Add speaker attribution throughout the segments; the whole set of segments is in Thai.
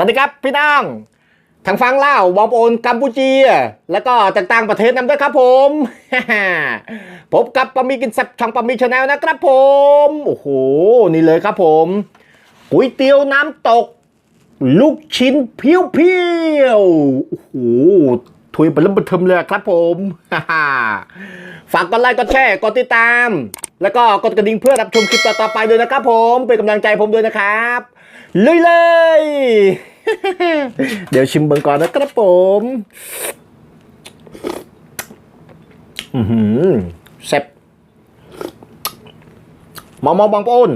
Speaker 1: วัสดีครับพี่น้องทางฟังเล่าบอมโอนกัมพูชีแล้วก็ต่างๆประเทศนำด้วยครับผมพบกับปามีกินแซ่บช่องปามีชาแนลนะครับผม โอ้โห นี่เลยครับผมก๋วยเตี๋ยวน้ำตก ลูกชิ้นเพียวๆโอ้โห ถุยไปเริ่มเทิมเลยครับผมฝากกดไลค์กดแชร์กดติดตาม แล้วก็กดกระดิ่งเพื่อรับชมคลิปต่อๆไปด้วยนะครับ ผมเป็นกำลังใจผมด้วยนะครับลุยเลย เดี๋ยวชิมเบิงก่อนนะครับผมอือหือแซ่บมอมอบางปอน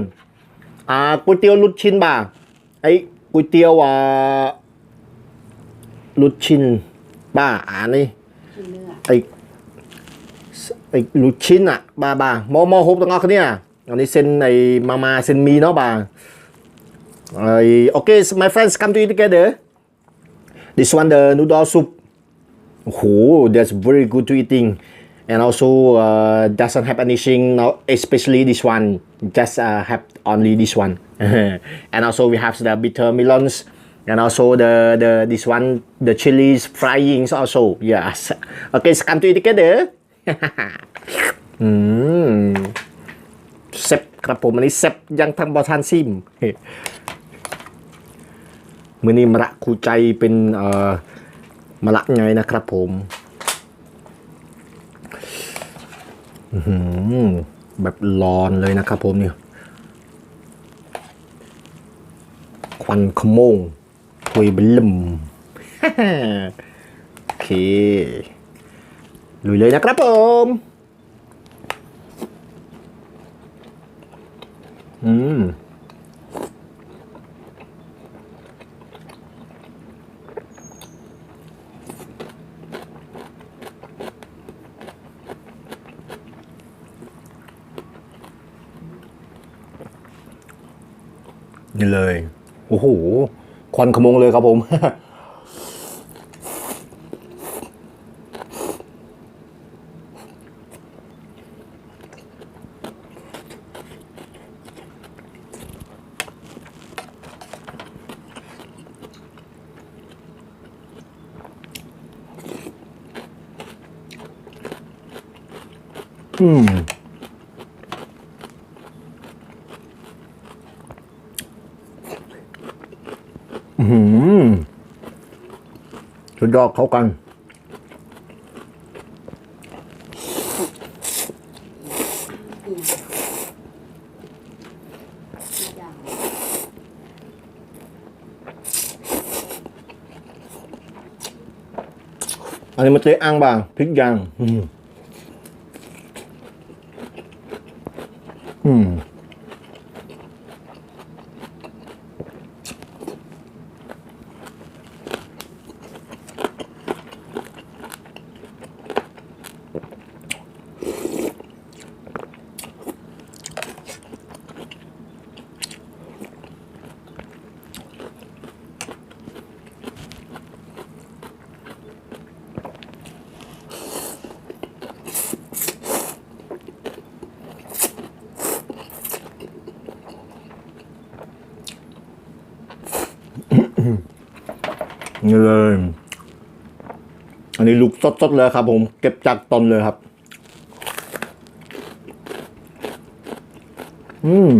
Speaker 1: อ่าก๋วยเตี๋ยวลูกชิ้นบ่าไอ้ก๋วยเตี๋ยวอ่าลูกชิ้น บ้าอ่านี่
Speaker 2: กินเนื้อ
Speaker 1: ไอ้ไอ้ลูกชิ้นอะบาบามอมอฮบตรงนั้นเนี่ยอันนี้เส้นไอ้มามาเส้นหมีเนาะบาไอ้โอเค my friends come to eat together this one the noodle soup โอ้โห that's very good to eating and also uh, doesn't have anything now especially this one just uh, have only this one and also we have the bitter melons and also the the this one the chilies frying also yes okay so come to eat together อืมเซฟครับผมอันนี้เซฟยังทางบอทันซิมมือนี้มะระคูใจเป็นเอ่อมะระไงนะครับผมอื้อหือแบบร้อนเลยนะครับผมเนี่ยควันขโมง ถวยบลมโอเคลุยเลยนะครับผมอืมนี่เลย โอ้โห ควันขโมงเลยครับผม อืม อืมสุดยอดเขากัน
Speaker 2: อั
Speaker 1: นนี้มันเตะอ่างบางพริกยาง อืม อืม นี่เลย อันนี้ลูกสดๆเลยครับ ผม เก็บจากต้นเลยครับ อืม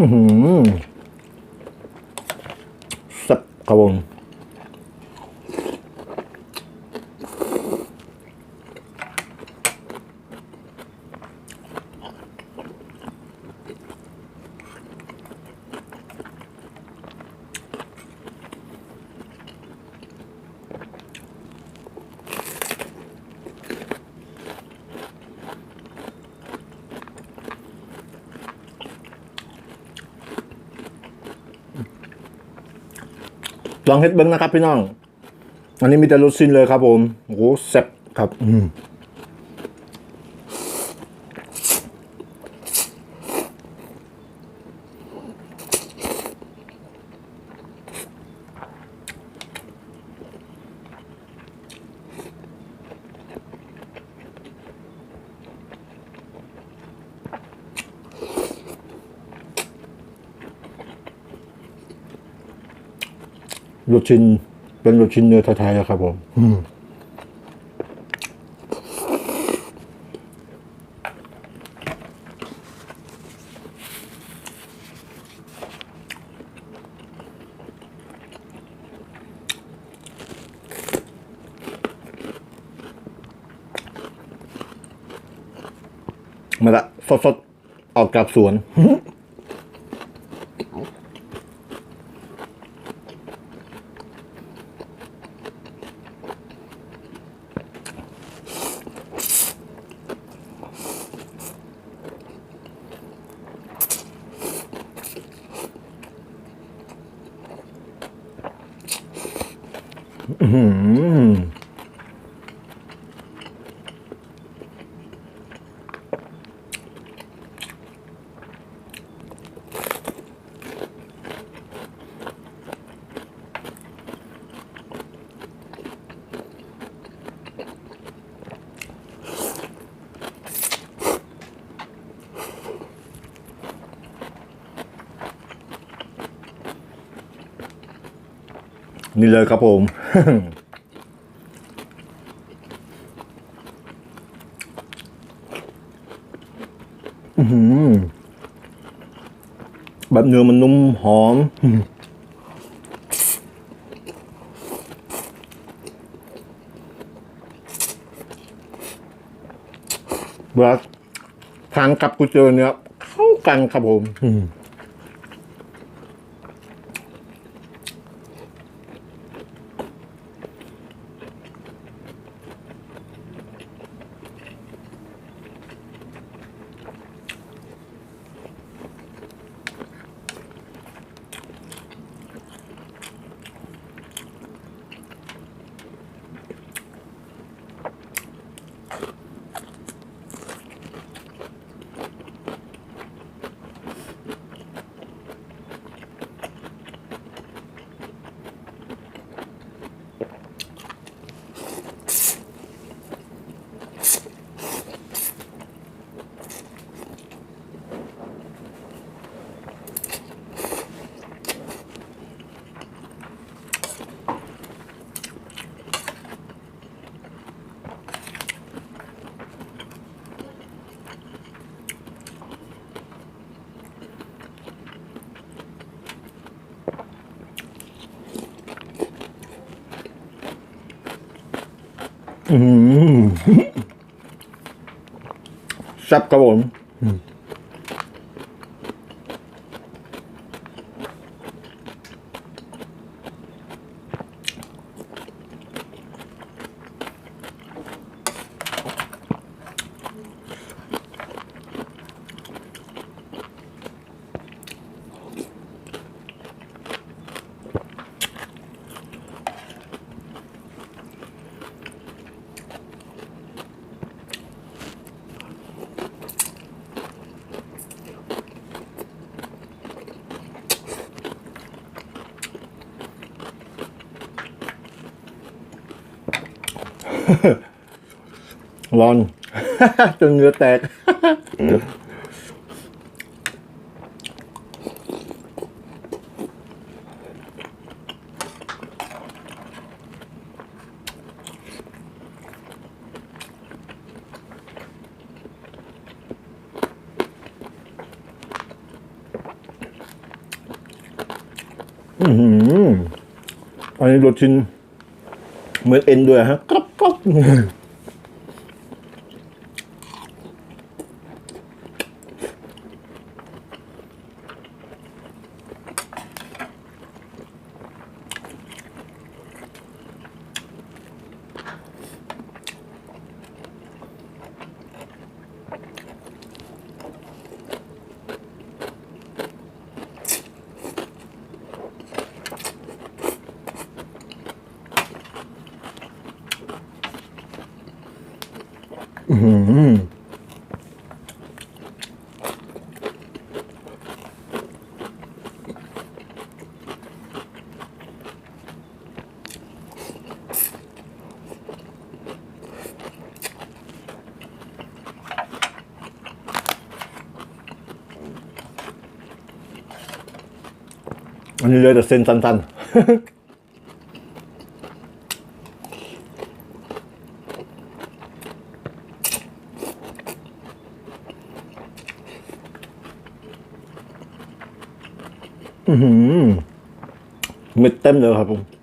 Speaker 1: อือหือสับกระวง ลองเฮ็ดเบิ้งนะครับพี่น้อง อันนี้มีแต่รสซินเลยครับผมโอ้แซ่บครับ อืม ลูกชิ้นเป็นลูกชิ้นเนื้อไทยๆอะครับผมอืมมาละสดๆ ออกจากสวน นี่เลยครับผมอือหือแบบเนื้อมันนุ่มหอม เวลาทานกับกุเจอเนี่ยเข้ากันครับผม แซ่บครับผม ร้อน จนเหงือแตก อือหืออันนี้รสชินเหมือนเอ็นด้วยฮะกรอบ กร อันนี้เลยแต่เส้นสั้นๆ เต็มเลยครับผม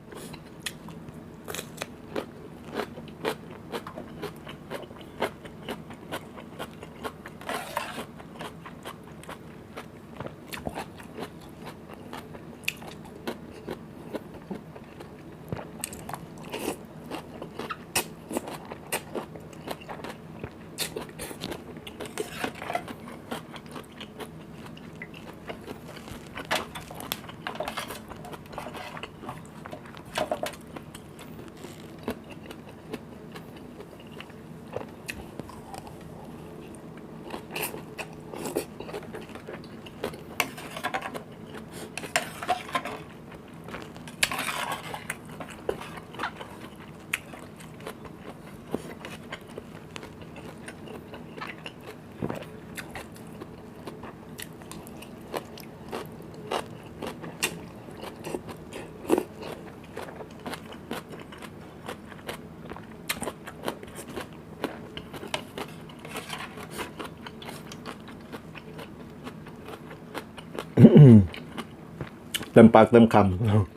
Speaker 1: เต็มปากเต็มคำ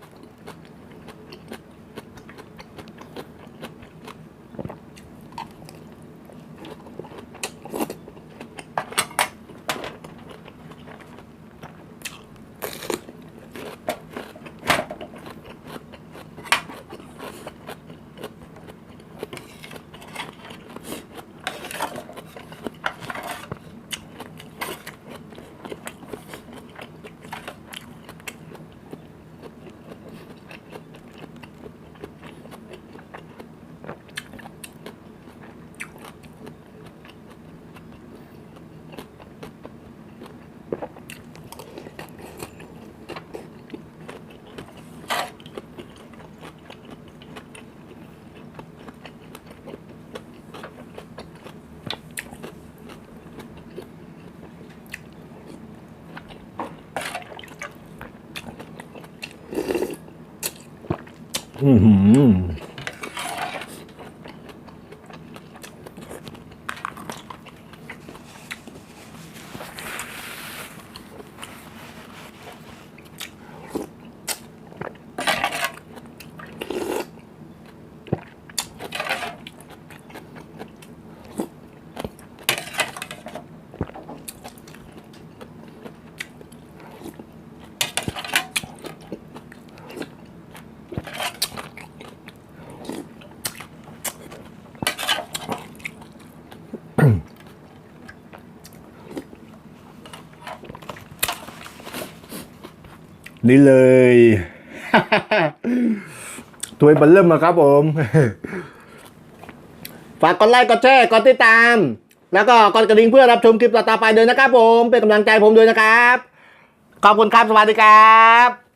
Speaker 1: อือหือ นี่เลย ตัวยเบันเริ่มนะครับผม ฝากกดไลค์กดแชร์กดติดตาม แล้วก็กดกระดิ่งเพื่อรับชมคลิปต่อๆไปด้วยนะครับผม เป็นกำลังใจผมด้วยนะครับ ขอบคุณครับ สวัสดีครับ